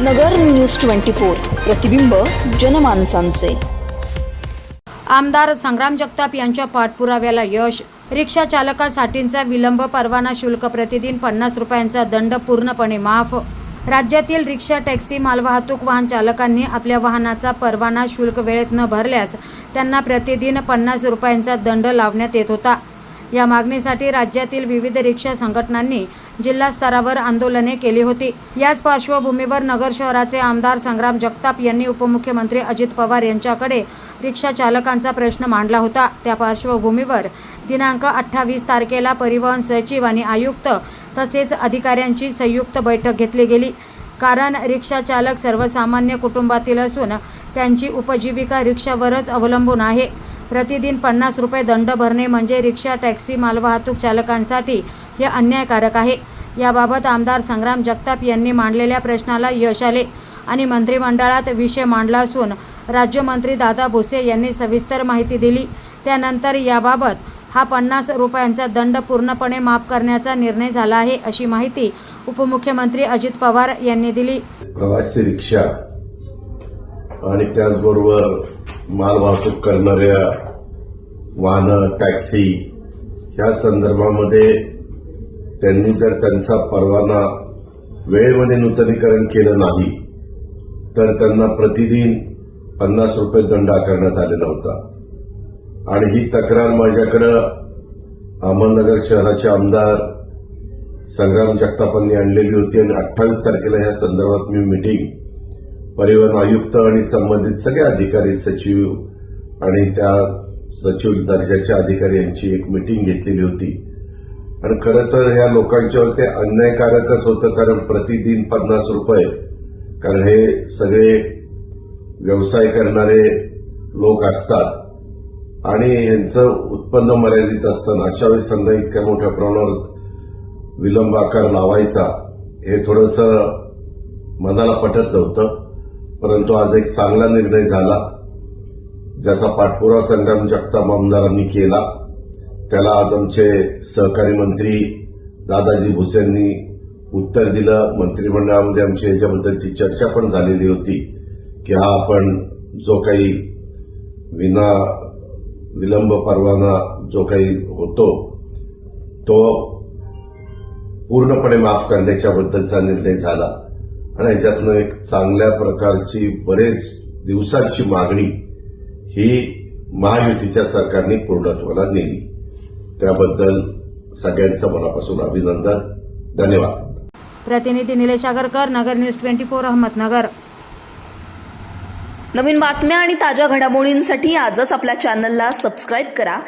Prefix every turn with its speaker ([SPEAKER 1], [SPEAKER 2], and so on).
[SPEAKER 1] नगर news twenty four प्रतिबिंब जनमानसांचे.
[SPEAKER 2] आमदार संग्राम जगताप यांच्या पाठपुराव्याला यश रिक्षा चालकासाठींचा विलंब परवाना शुल्क प्रतिदिन पन्नास रुपयांचा दंड पूर्णपणे माफ. राज्यातील रिक्षा टॅक्सी मालवाहतूक वाहन चालकांनी आपल्या वाहनाचा परवाना शुल्क वेळेत न भरल्यास त्यांना प्रतिदिन पन्नास रुपयांचा दंड लावण्यात येत होता. या मागणीसाठी राज्यातील विविध रिक्षा संघटनांनी जिल्हा स्तरावर आंदोलने केली होती. याच पार्श्वभूमीवर नगर शहराचे आमदार संग्राम जगताप यांनी उपमुख्यमंत्री अजित पवार यांच्याकडे रिक्षा चालकांचा प्रश्न मांडला होता. त्या पार्श्वभूमीवर दिनांक अठ्ठावीस तारखेला परिवहन सचिव आणि आयुक्त तसेच अधिकाऱ्यांची संयुक्त बैठक घेतली गेली. कारण रिक्षा चालक सर्वसामान्य कुटुंबातील असून त्यांची उपजीविका रिक्षावरच अवलंबून आहे. प्रतिदिन पन्नास रुपये दंड भरणे म्हणजे रिक्षा टॅक्सी मालवाहतूक चालकांसाठी हे अन्यायकारक आहे. याबाबत आमदार संग्राम जगताप यांनी मांडलेल्या प्रश्नाला यश आले आणि मंत्रिमंडळात विषय मांडला असून राज्यमंत्री दादा भुसे यांनी सविस्तर माहिती दिली. त्यानंतर याबाबत हा पन्नास रुपयांचा दंड पूर्णपणे माफ करण्याचा निर्णय झाला आहे अशी माहिती उपमुख्यमंत्री अजित पवार यांनी दिली.
[SPEAKER 3] प्रवासी रिक्षा आणि त्याचबरोबर मालवाहतूक करणाऱ्या वाहनं टॅक्सी ह्या संदर्भामध्ये त्यांनी जर त्यांचा परवाना वेळेमध्ये नूतनीकरण केलं नाही तर त्यांना प्रतिदिन पन्नास रुपये दंड आकारण्यात आलेला होता. आणि ही तक्रार माझ्याकडं अहमदनगर शहराचे आमदार संग्राम जगतापांनी आणलेली होती आणि अठ्ठावीस तारखेला या संदर्भात मी मीटिंग परिवहन आयुक्त आणि संबंधित सगळे अधिकारी सचिव आणि त्या सचिव दर्जाच्या अधिकारी यांची एक मिटिंग घेतलेली होती. आणि खरं तर ह्या लोकांच्यावर ते अन्यायकारकच होतं कारण प्रतिदिन पन्नास रुपये. कारण हे सगळे व्यवसाय करणारे लोक असतात. आणि यांचं उत्पन्न मर्यादित असताना अशा वेळेस त्यांना इतक्या मोठ्या प्रमाणावर विलंब आकार लावायचा हे थोडंसं मनाला पटत नव्हतं. परंतु आज एक चांगला निर्णय झाला. ज्याचा पाठपुरावा संग्राम जगताप आमदारांनी केला. त्याला आज आमचे सहकारी मंत्री दादाजी भुसेंनी उत्तर दिलं. मंत्रिमंडळामध्ये आमची याच्याबद्दलची चर्चा पण झालेली होती की हा आपण जो काही विना विलंब परवाना जो काही होतो तो पूर्णपणे माफ करण्याच्या बद्दलचा निर्णय झाला. आणि याच्यातनं एक चांगल्या प्रकारची बरेच दिवसांची मागणी ही महायुतीच्या सरकारने पूर्णत्वाला नेली. त्याबद्दल सगळ्यांचं मनापासून अभिनंदन. धन्यवाद.
[SPEAKER 2] प्रतिनिधी Nilesh Agarkar Nagar news twenty four Ahmednagar.
[SPEAKER 1] नवीन बातम्या आणि ताज्या घडामोडींसाठी आजच आपल्या चॅनलला सबस्क्राईब करा.